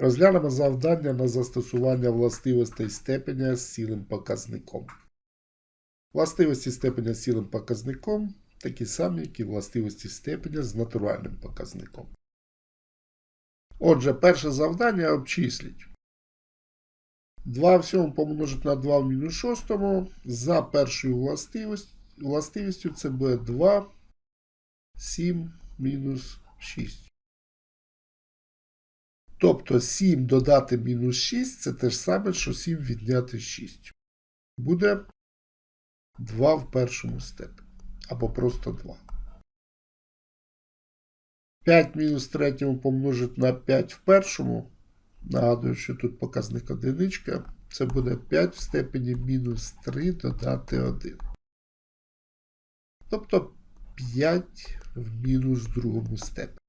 Розглянемо завдання на застосування властивостей степеня з цілим показником. Властивості степеня з цілим показником такі самі, як і властивості степеня з натуральним показником. Отже, перше завдання обчисліть. 2 в 7 помножити на 2 в мінус 6 за першою властивістю, властивістю це буде 2, 7 мінус 6. Тобто 7 додати мінус 6 це те ж саме, що 7 відняти 6. Буде 2 в першому степені. Або просто 2. 5 мінус третьому помножити на 5 в першому. Нагадую, що тут показник одиничка. Це буде 5 в степені мінус 3 додати 1. Тобто 5 в мінус другому степені.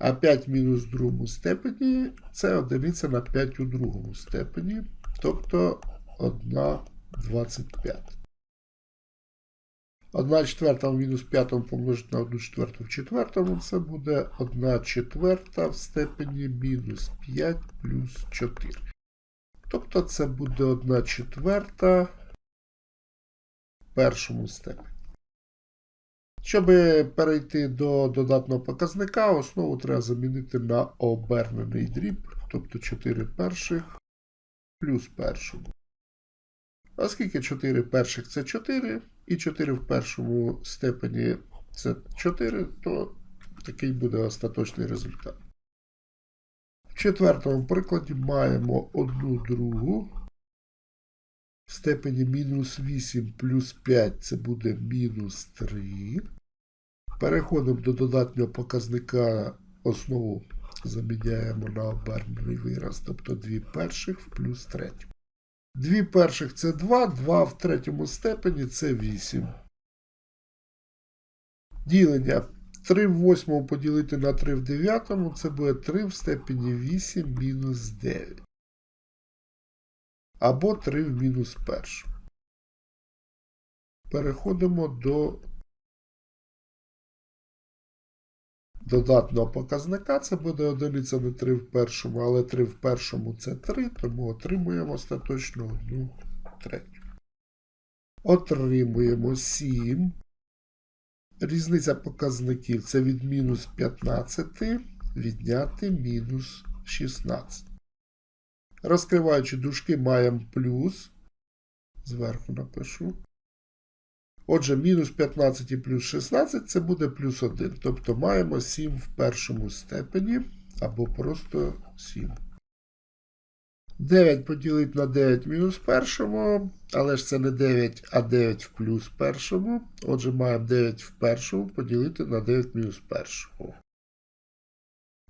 А 5 мінус в другому степені це одиниця на 5 у другому степені. Тобто 1 25. 1 четверта в мінус 5 помножити на 1 четверту в четвертому, це буде 1 четверта в степені мінус 5 плюс 4. Тобто це буде 1 четверта в першому степені. Щоб перейти до додатного показника, основу треба замінити на обернений дріб, тобто 4 перших плюс першому. Оскільки 4 перших це 4, і 4 в першому степені це 4, то такий буде остаточний результат. В четвертому прикладі маємо одну другу. В степені мінус 8 плюс 5 це буде мінус 3. Переходимо до додатнього показника основу заміняємо на обернений вираз, тобто 2 перших в плюс 3. 2 перших це 2, 2 в третьому степені це 8. Ділення 3 в 8 поділити на 3 в 9 це буде 3 в степені 8 мінус 9. Або 3 в мінус 1. Переходимо до додатного показника. Це буде одиниця не 3 в першому, але 3 в першому це 3, тому отримуємо остаточно 1 третю. Отримуємо 7. Різниця показників це від мінус 15 відняти мінус 16. Розкриваючи дужки, маємо плюс. Зверху напишу. Отже, мінус 15 і плюс 16 це буде плюс 1. Тобто маємо 7 в першому степені або просто 7. 9 поділити на 9 мінус першому, але ж це не 9, а 9 в плюс першому. Отже, маємо 9 в першому поділити на 9 мінус першому.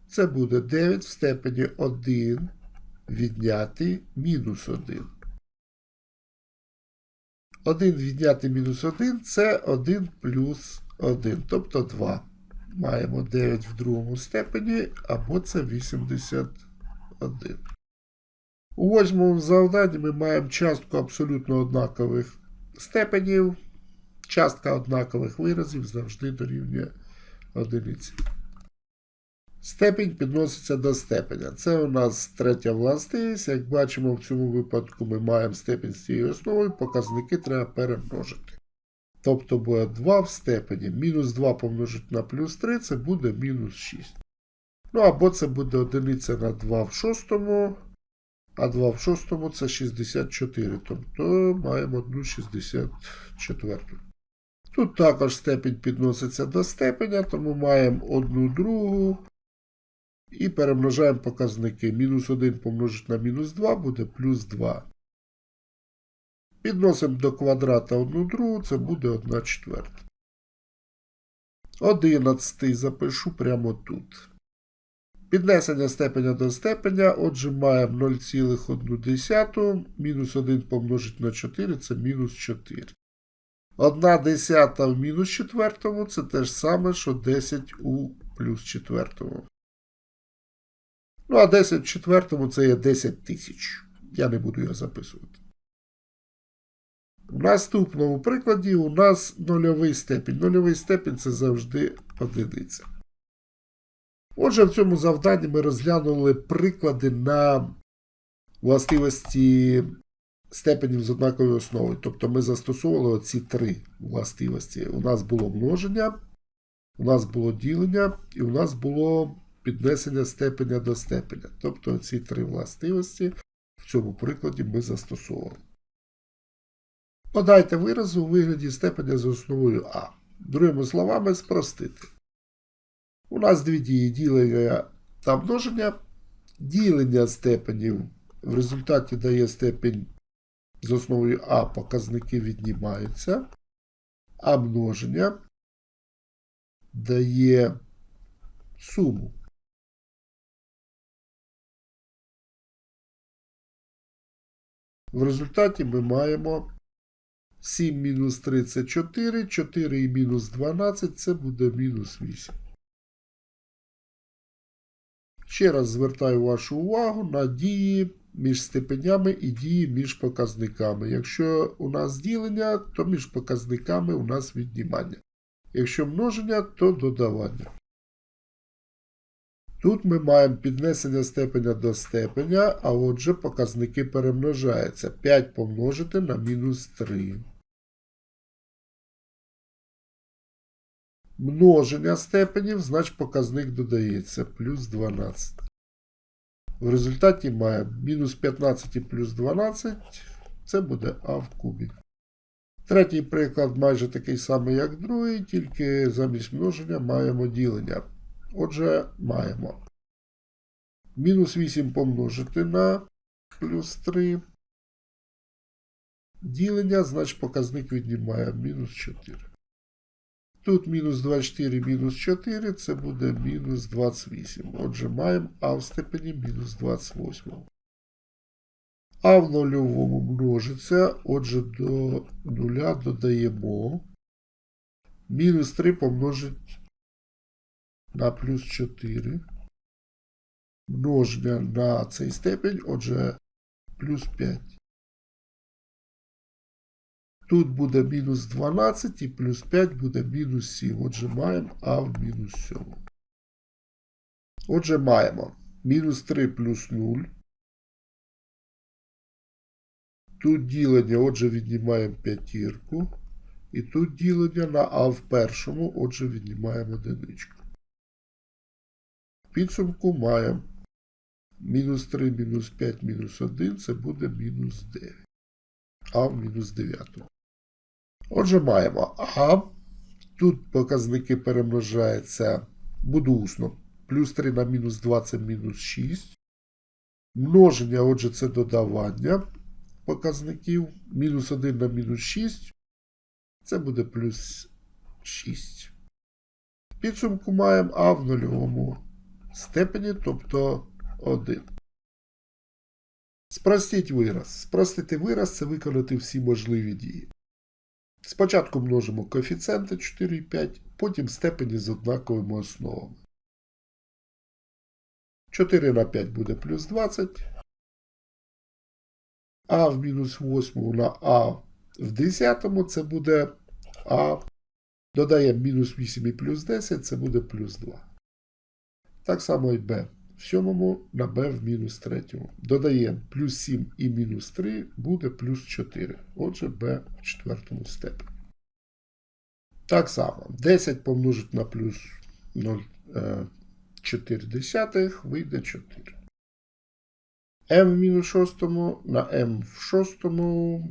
Це буде 9 в степені 1 відняти мінус 1. 1 відняти мінус 1 це 1 плюс 1, тобто 2. Маємо 9 в другому степені, або це 81. У восьмому завданні ми маємо частку абсолютно однакових степенів. Частка однакових виразів завжди дорівнює одиниці. Степень підноситься до степеня. Це у нас третя властивість. Як бачимо, в цьому випадку ми маємо степень з цією основою, показники треба перемножити. Тобто буде 2 в степені. Мінус 2 помножити на плюс 3 це буде мінус 6. Ну або це буде одиниця на 2 в шостому, а 2 в шостому це 64. Тобто маємо одну 64. Тут також степень підноситься до степеня, тому маємо одну другу. І перемножаємо показники. Мінус 1 помножити на мінус 2 буде плюс 2. Підносимо до квадрата 1 другу, це буде 1 четверта. 11 запишу прямо тут. Піднесення степеня до степеня, отже, маємо 0,1. Мінус 1 помножити на 4 це мінус 4. 1 десята в мінус четвертому це те ж саме, що 10 у плюс четвертому. Ну, а 10 в четвертому це є 10 тисяч. Я не буду його записувати. В наступному прикладі у нас нульовий степінь. Нульовий степінь це завжди одиниця. Отже, в цьому завданні ми розглянули приклади на властивості степенів з однаковою основою. Тобто ми застосовували ці три властивості. У нас було множення, у нас було ділення, і у нас було піднесення степеня до степеня. Тобто ці три властивості в цьому прикладі ми застосовували. Подайте вираз у вигляді степеня з основою А. Другими словами, спростити. У нас дві дії ділення та множення. Ділення степенів в результаті дає степень з основою А показники віднімаються, а множення дає суму. В результаті ми маємо 7 мінус 3 це 4, 4 і мінус 12 це буде мінус 8. Ще раз звертаю вашу увагу на дії між степенями і дії між показниками. Якщо у нас ділення, то між показниками у нас віднімання. Якщо множення, то додавання. Тут ми маємо піднесення степеня до степеня, а отже показники перемножаються. 5 помножити на мінус 3. Множення степенів, значить показник додається плюс 12. В результаті маємо мінус 15 і плюс 12. Це буде А в кубі. Третій приклад майже такий самий, як другий, тільки замість множення маємо ділення. Отже, маємо мінус 8 помножити на плюс 3. Ділення, значить показник віднімає мінус 4. Тут мінус 24, мінус 4, це буде мінус 28. Отже, маємо А в степені мінус 28. А в нульовому множиться, отже, до нуля додаємо. Мінус 3 помножить на плюс 4. Множення на цей степень, отже, плюс 5. Тут буде мінус 12 і плюс 5 буде мінус 7. Отже, маємо А в мінус 7. Отже, маємо мінус 3 плюс 0. Тут ділення, отже, віднімаємо п'ятірку. І тут ділення на А в першому, отже, віднімаємо одиничку. Підсумку маємо мінус 3, мінус 5, мінус 1, це буде мінус 9. А в мінус 9. Отже, маємо А. Тут показники перемножаються, буду усно. Плюс 3 на мінус 2 це мінус 6. Множення, отже, це додавання показників. Мінус 1 на мінус 6. Це буде плюс 6. Підсумку маємо А в нульовому степені, тобто 1. Спростіть вираз. Спростити вираз це виконати всі можливі дії. Спочатку множимо коефіцієнти 4 і 5, потім степені з однаковими основами. 4 на 5 буде плюс 20. А в мінус 8 на А в 10 це буде А. Додаємо мінус 8 і плюс 10, це буде плюс 2. Так само і Б. В 7 на Б в мінус 3. Додаємо плюс 7 і мінус 3 буде плюс 4. Отже, Б в четвертому степені. Так само 10 помножити на плюс 0,4 вийде 4. m в мінус 6 на m в 6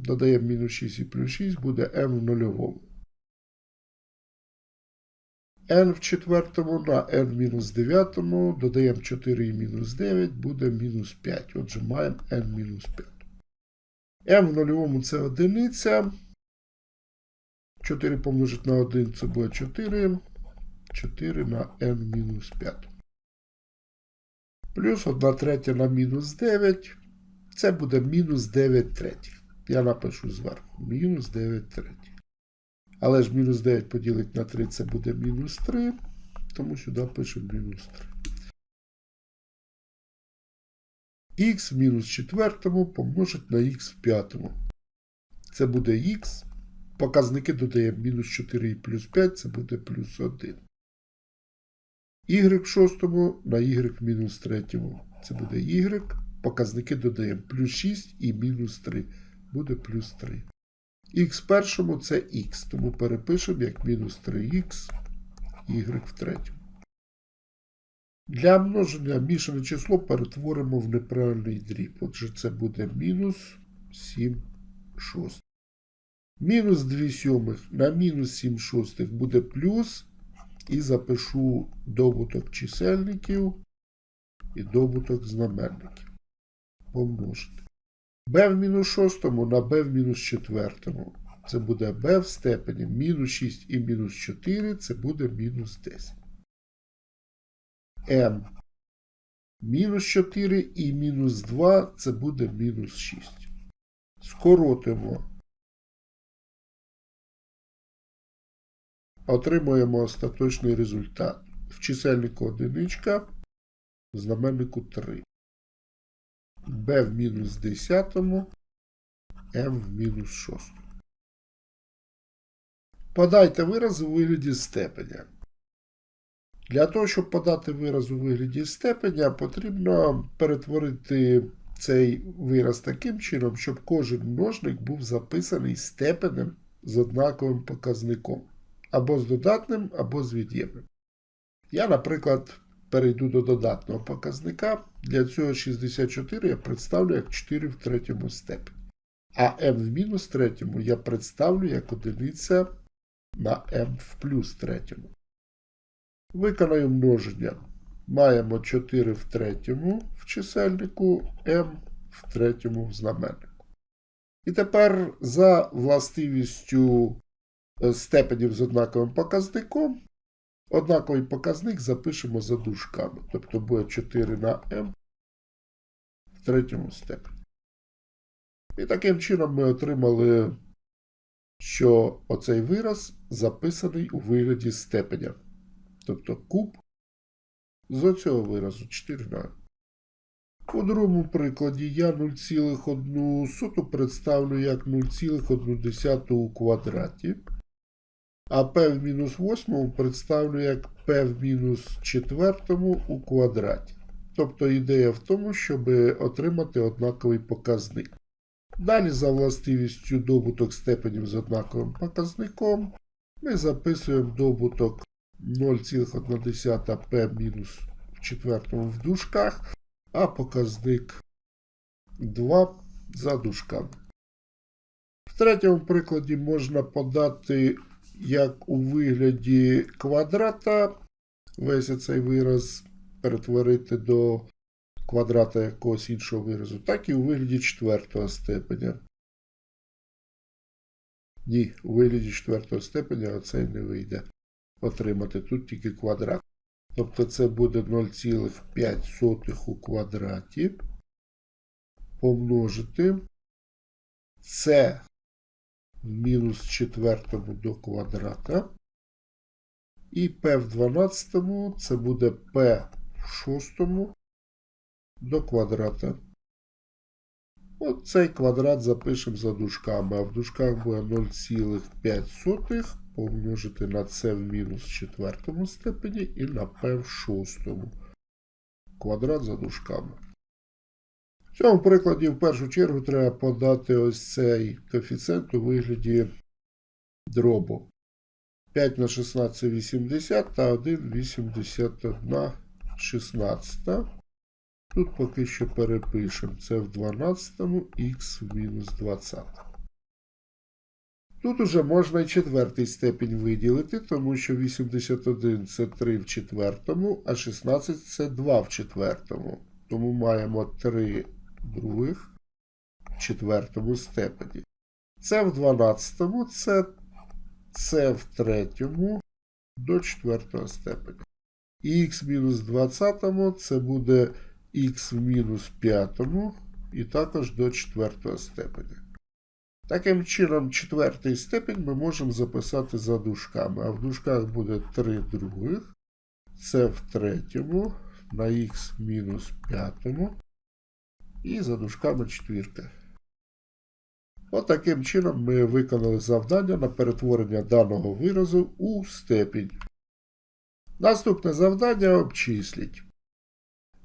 додаємо мінус 6 і плюс 6 буде m в нульовому. N в четвертому на n мінус 9, додаємо 4 і мінус 9 буде мінус 5. Отже, маємо n мінус 5. m в нульовому це одиниця. 4 помножити на 1 це буде 4. 4 на n мінус 5. Плюс 1 третя на мінус 9. Це буде мінус 9 третіх. Я напишу зверху. Мінус 9 третіх. Але ж мінус 9 поділить на 3 це буде мінус 3. Тому сюди пишемо мінус 3. Х в мінус 4 помножить на х в 5. Це буде х. Показники додаємо мінус 4 і плюс 5, це буде плюс 1. y в шостому на y в мінус третьому. Це буде y. Показники додаємо плюс 6 і мінус 3. Буде плюс 3. Х першому це х, тому перепишемо як мінус 3х y в третьому. Для множення мішане число перетворимо в неправильний дріб. Отже, це буде мінус 7 шостих. Мінус 2 сьомих на мінус 7 шостих буде плюс. І запишу добуток чисельників і добуток знаменників. Помножити. B в мінус шостому на b в мінус четвертому. Це буде b в степені мінус 6 і мінус 4, це буде мінус 10. m мінус 4 і мінус 2 це буде мінус 6. Скоротимо. Отримуємо остаточний результат. В чисельнику одиничка, в знаменнику 3. B в мінус 10, m в мінус 6. Подайте вираз у вигляді степеня. Для того, щоб подати вираз у вигляді степеня, потрібно перетворити цей вираз таким чином, щоб кожен множник був записаний степенем з однаковим показником. Або з додатним, або з від'ємним. Я, наприклад, перейду до додатного показника. Для цього 64 я представлю як 4 в третьому степені. А m в мінус третьому я представлю як одиниця на m в плюс третьому. Виконаю множення. Маємо 4 в третьому в чисельнику, m в третьому в знаменнику. І тепер за властивістю степенів з однаковим показником, однаковий показник запишемо за дужками. Тобто буде 4 на m в третьому степені. І таким чином ми отримали, що оцей вираз записаний у вигляді степеня. Тобто куб з оцього виразу 4 на m. У другому прикладі я 0,1 представлю як 0,1 у квадраті. А p в мінус 8 представлю як p в мінус 4 у квадраті. Тобто ідея в тому, щоб отримати однаковий показник. Далі, за властивістю добуток степенів з однаковим показником, ми записуємо добуток 0,1 p мінус 4 в дужках, а показник 2 за дужками. В третьому прикладі можна подати як у вигляді квадрата весь цей вираз перетворити до квадрата якогось іншого виразу, так і у вигляді четвертого степеня. Ні, у вигляді четвертого степеня оцей не вийде отримати. Тут тільки квадрат. Тобто це буде 0,5 у квадраті. Помножити. Це мінус четвертому до квадрата. І p в 12 це буде p в шостому до квадрата. От цей квадрат запишемо за дужками, а в дужках буде 0,5 помножити на c в мінус четвертому степені і на p в шостому. Квадрат за дужками. В цьому прикладі в першу чергу треба подати ось цей коефіцієнт у вигляді дробу. 5 на 16 80 та 1 81 16. Тут поки що перепишемо. Це в 12 х в мінус 20. Тут уже можна і четвертий степінь виділити, тому що 81 це 3 в четвертому, а 16 це 2 в четвертому. Тому маємо 3 других четвертому степені. Це в 12, це це в третьому до четвертого степеня. І х мінус 20 це буде х в мінус 5 і також до четвертого степеня. Таким чином, четвертий степень ми можемо записати за дужками. А в дужках буде 3 других. Це в третьому на х мінус п'ятому. І за дужками четвірка. От чином ми виконали завдання на перетворення даного виразу у степінь. Наступне завдання обчисліть.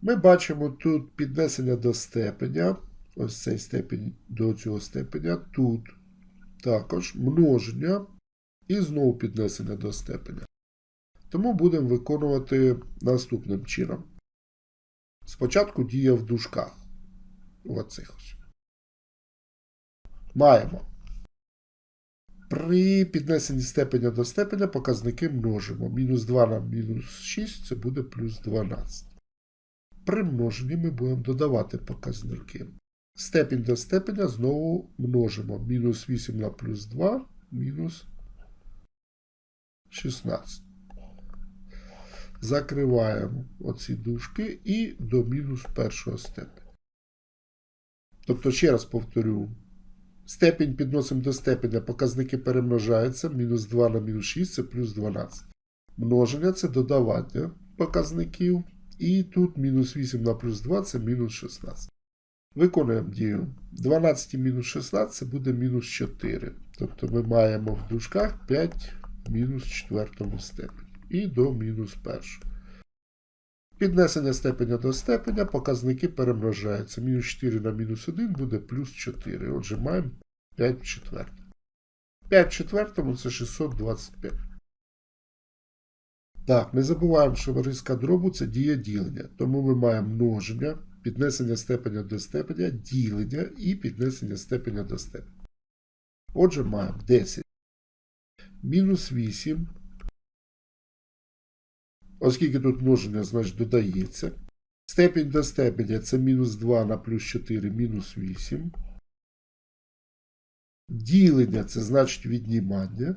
Ми бачимо тут піднесення до степеня. Ось цей степень до цього степеня. Тут також множення і знову піднесення до степеня. Тому будемо виконувати наступним чином. Спочатку дія в дужках. Оцих. Маємо. При піднесенні степеня до степеня показники множимо. Мінус 2 на мінус 6 це буде плюс 12. При множенні ми будемо додавати показники. Степінь до степеня знову множимо. Мінус 8 на плюс 2, мінус 16. Закриваємо оці дужки і до мінус першого степеня. Тобто, ще раз повторю, степінь підносимо до степеня, показники перемножаються, мінус 2 на мінус 6 це плюс 12. Множення це додавання показників. І тут мінус 8 на плюс 2 це мінус 16. Виконуємо дію. 12 мінус 16 це буде мінус 4. Тобто ми маємо в дужках 5 мінус 4 степені. І до мінус 1. Піднесення степеня до степеня, показники перемножаються. Мінус 4 на мінус 1 буде плюс 4. Отже, маємо 5 в четвертому. 5 в четвертому це 625. Так, не забуваємо, що риска дробу це дія ділення. Тому ми маємо множення, піднесення степеня до степеня, ділення і піднесення степеня до степеня. Отже, маємо 10. Мінус 8. Оскільки тут множення, значить додається. Степінь до степеня це мінус 2 на плюс 4 мінус 8. Ділення це значить віднімання.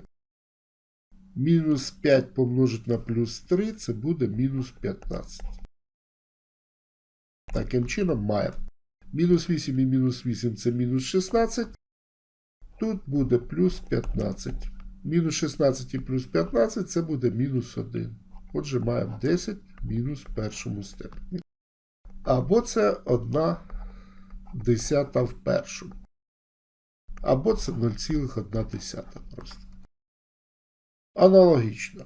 Мінус 5 помножить на плюс 3 це буде мінус 15. Таким чином маємо. Мінус 8 і мінус 8 це мінус 16. Тут буде плюс 15. Мінус 16 і плюс 15 це буде мінус 1. Отже, маємо 10 мінус першому степені. Або це 1 десята в першому. Або це 0,1 просто. Аналогічно.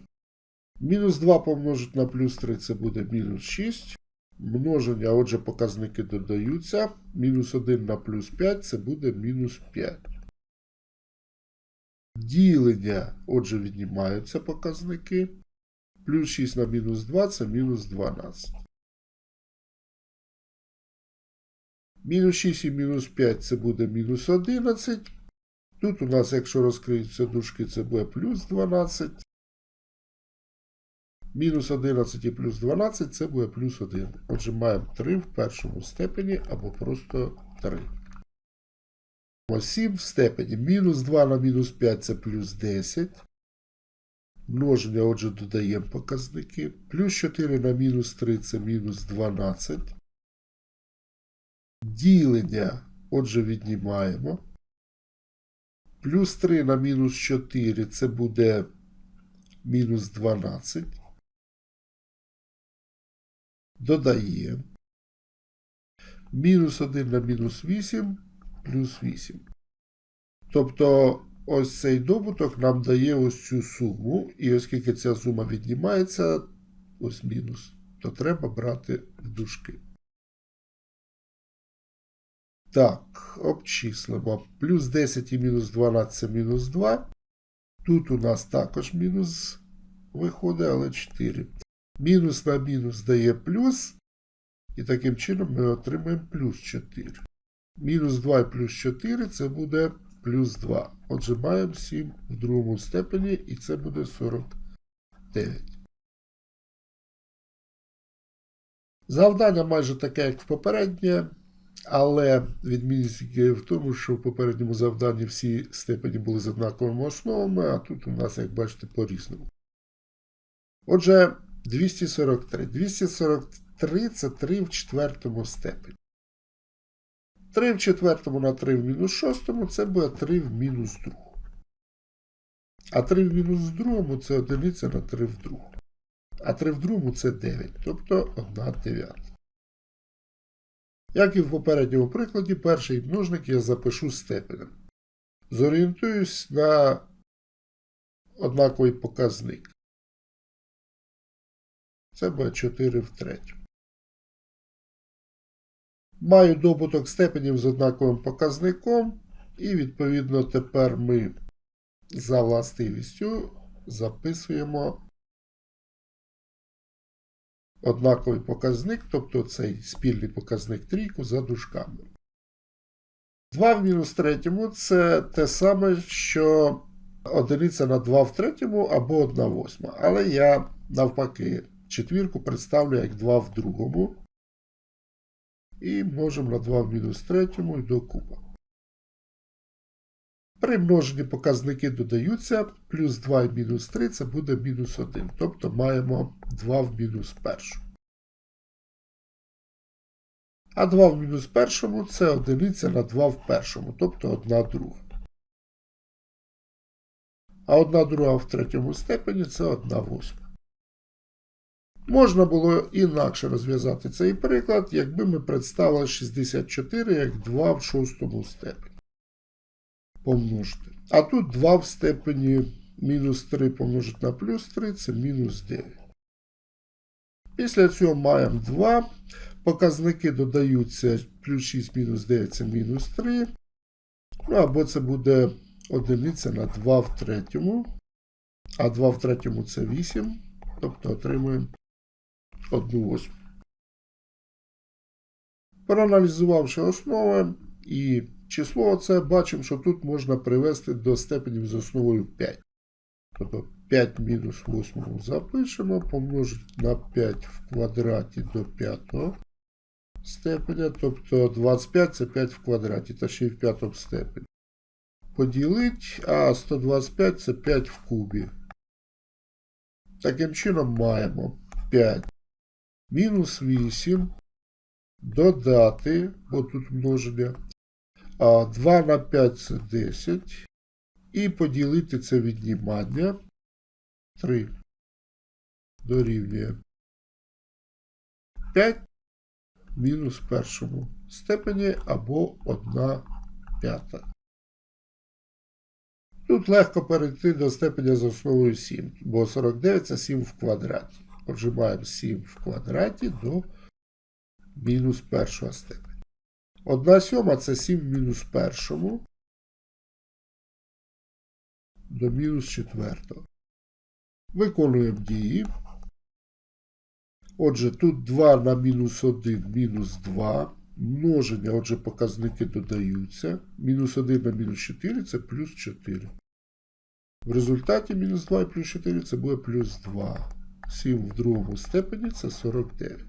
Мінус 2 помножити на плюс 3 це буде мінус 6. Множення, отже, показники додаються. Мінус 1 на плюс 5 це буде мінус 5. Ділення, отже, віднімаються показники. Плюс 6 на мінус 2 це мінус 12. Мінус 6 і мінус 5 це буде мінус 11. Тут у нас, якщо розкриються дужки, це буде плюс 12. Мінус 11 і плюс 12 це буде плюс 1. Отже, маємо 3 в першому степені або просто 3. 7 в степені. Мінус 2 на мінус 5 це плюс 10. Множення, отже, додаємо показники. Плюс 4 на мінус 3 це мінус 12. Ділення, отже, віднімаємо. Плюс 3 на мінус 4 це буде мінус 12. Додаємо. Мінус 1 на мінус 8 плюс 8. Тобто ось цей добуток нам дає ось цю суму. І оскільки ця сума віднімається, ось мінус, то треба брати дужки. Так, обчислимо. Плюс 10 і мінус 12 це мінус 2. Тут у нас також мінус виходить, але 4. Мінус на мінус дає плюс. І таким чином ми отримаємо плюс 4. Мінус 2 і плюс 4 це буде плюс 2. Отже, маємо 7 в другому степені, і це буде 49. Завдання майже таке, як в попереднє. Але відмінність в тому, що в попередньому завданні всі степені були з однаковими основами, а тут у нас, як бачите, по-різному. Отже, 243. 243 це 3 в четвертому степені. 3 в четвертому на 3 в мінус шостому це буде 3 в мінус другому. А 3 в мінус другому це одиниця на 3 в другому. А 3 в другому це 9, тобто 1 дев'ята. Як і в попередньому прикладі, перший множник я запишу степенем. Зорієнтуюсь на однаковий показник. Це буде 4 в третьому. Маю добуток степенів з однаковим показником. І, відповідно, тепер ми за властивістю записуємо однаковий показник, тобто цей спільний показник трійку за дужками. 2 в мінус третьому це те саме, що одиниця на 2 в третьому або 1 восьма. Але я навпаки четвірку представлю як 2 в другому. І множимо на 2 в мінус третьому і до куба. При множенні показники додаються, плюс 2 і мінус 3 це буде мінус 1. Тобто маємо 2 в мінус першому. А 2 в мінус першому це одиниця на 2 в першому, тобто 1 друга. А 1 друга в третьому степені це 1 восьма. Можна було інакше розв'язати цей приклад, якби ми представили 64 як 2 в шостому степені. Помножити. А тут 2 в степені мінус 3 помножити на плюс 3 це мінус 9. Після цього маємо 2. Показники додаються плюс 6 мінус 9 це мінус 3. Ну, або це буде одиниця на 2 в третьому. А 2 в третьому це 8. Тобто отримуємо 1 восьму. Проаналізувавши основи і число оце, бачимо, що тут можна привести до степенів з основою 5. Тобто 5 мінус 8 запишемо, помножити на 5 в квадраті до 5 степеня, тобто 25 це 5 в квадраті, та ще й в 5 степені. Поділить, а 125 це 5 в кубі. Таким чином маємо 5 мінус 8 додати, бо тут множення, 2 на 5 це 10. І поділити це віднімання 3 дорівнює 5 мінус першому степені або 1 п'ята. Тут легко перейти до степеня з основою 7, бо 49 це 7 в квадраті. Отже, 7 в квадраті до мінус першого степеня. 1 сьома це 7 в мінус першому до мінус четвертого. Виконуємо дії. Отже, тут 2 на мінус 1 мінус 2. Множення, отже, показники додаються. Мінус 1 на мінус 4 це плюс 4. В результаті мінус 2 і плюс 4 це буде плюс 2. 7 в другому степені це 49.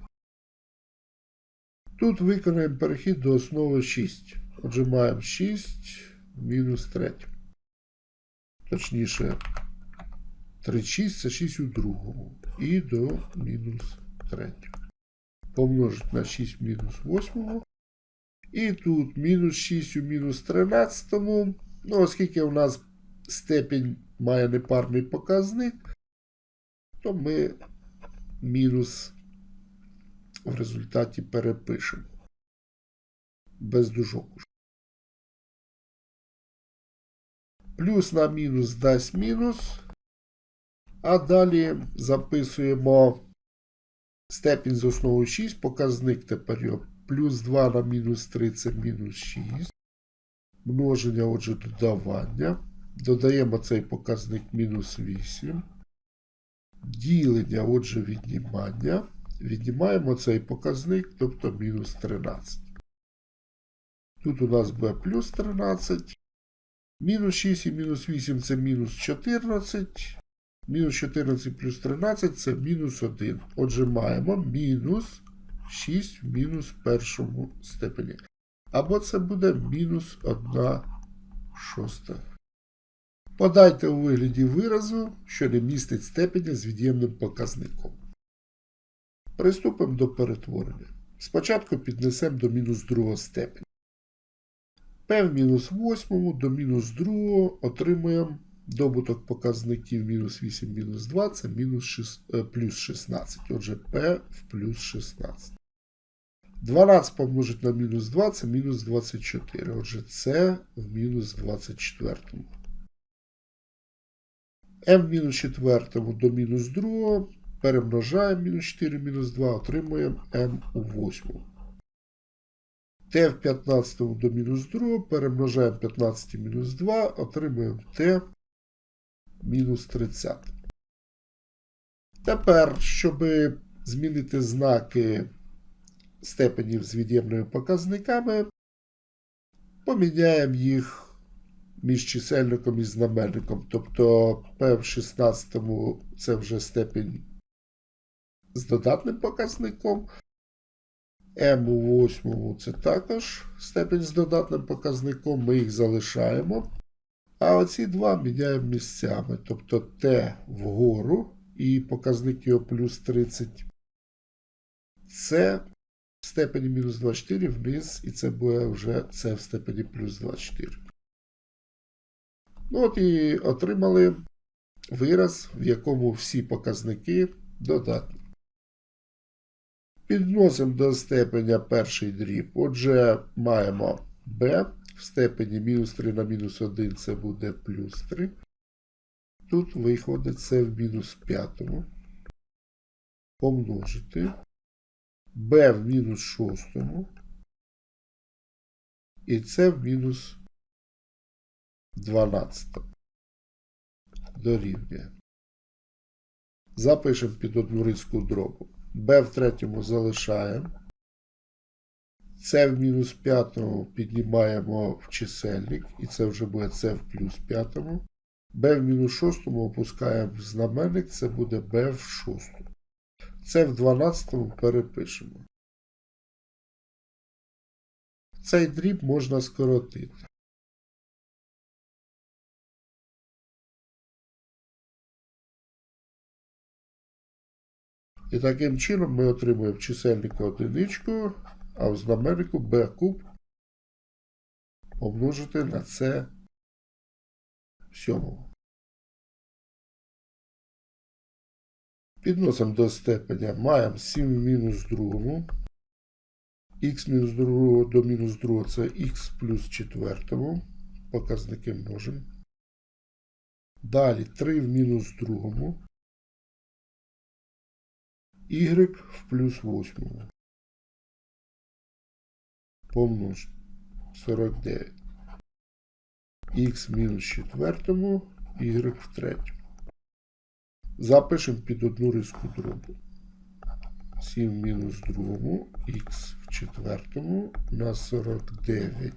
Тут виконаємо перехід до основи 6. Отже, маємо 6 мінус 3. Точніше, 36 це 6 у другому. І до мінус 3. Помножити на 6 мінус 8. І тут мінус 6 у мінус 13. Ну, оскільки у нас степінь має непарний показник, то ми мінус в результаті перепишемо. Без дужок. Плюс на мінус дасть мінус. А далі записуємо степінь з основою 6, показник тепер його плюс 2 на мінус 3 це мінус 6. Множення, отже, додавання. Додаємо цей показник мінус 8. Ділення, отже, віднімання. Віднімаємо цей показник, тобто мінус 13. Тут у нас буде плюс 13. Мінус 6 і мінус 8 це мінус 14. Мінус 14 плюс 13 це мінус 1. Отже, маємо мінус 6 в мінус першому степені. Або це буде мінус 1 шоста. Подайте у вигляді виразу, що не містить степеня з від'ємним показником. Приступимо до перетворення. Спочатку піднесемо до мінус другого степеня. P в мінус 8 до мінус 2 отримуємо добуток показників мінус 8 мінус 2 це мінус 6, е, плюс 16. Отже, P в плюс 16. 12 помножить на мінус 2 це мінус 24. Отже, це в мінус 24. M в мінус 4 до мінус 2 перемножаємо мінус 4, мінус 2, отримуємо m у восьмому. t в 15 до мінус 2, перемножаємо 15 мінус 2, отримуємо t мінус 30. Тепер, щоб змінити знаки степенів з від'ємними показниками, поміняємо їх між чисельником і знаменником. Тобто P в 16 це вже степень з додатним показником. M у 8 це також степень з додатним показником, ми їх залишаємо. А оці два міняємо місцями. Тобто T вгору і показник його плюс 30. Це в степені мінус 24 вниз, і це буде вже це в степені плюс 24. Ну от і отримали вираз, в якому всі показники додатні. Підносимо до степеня перший дріб. Отже, маємо b в степені мінус 3 на мінус 1 це буде плюс 3. Тут виходить це в мінус 5. Помножити. b в мінус 6. І це в мінус 12. Дорівнює. Запишемо під одну риску дробу. b в третьому залишаємо. Це в мінус п'ятому піднімаємо в чисельник, і це вже буде це в плюс п'ятому. b в мінус шостому опускаємо в знаменник, це буде b в шостому. Це в 12 перепишемо. Цей дріб можна скоротити. І таким чином ми отримуємо чисельнику одиничку, а в знаменнику b куб помножити на c в. Підносимо до степеня. Маємо 7 в мінус другому. х мінус другого до мінус другого це х плюс четвертому. Показники множимо. Далі 3 в мінус другому. Y в плюс восьмому. Помножимо. 49. х мінус четвертому, y в третьому. Запишемо під одну риску дробу. 7 мінус другому, х в четвертому на 49.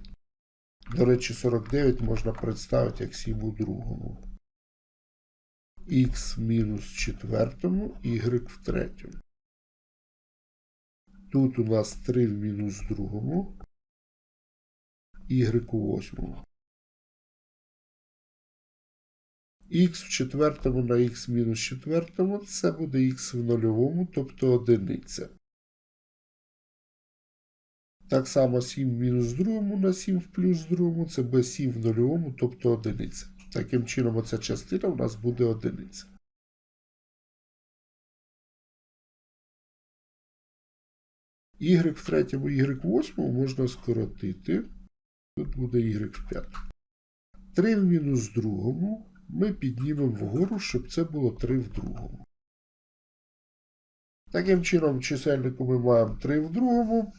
До речі, 49 можна представити як 7 у другому. х мінус четвертому, y в третьому. Тут у нас 3 в мінус другому, y у восьмому. х в четвертому на х мінус четвертому це буде х в нульовому, тобто одиниця. Так само 7 в мінус другому на 7 в плюс другому це буде 7 в нульовому, тобто одиниця. Таким чином, оця частина у нас буде одиниця. Y в третьому, y в восьмому можна скоротити. Тут буде y в п'ятому. 3 в мінус другому ми піднімемо вгору, щоб це було 3 в другому. Таким чином, в чисельнику ми маємо 3 в другому,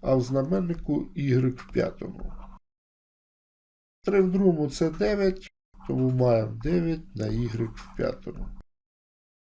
а в знаменнику y в п'ятому. 3 в другому це 9, тому маємо 9 на y в п'ятому.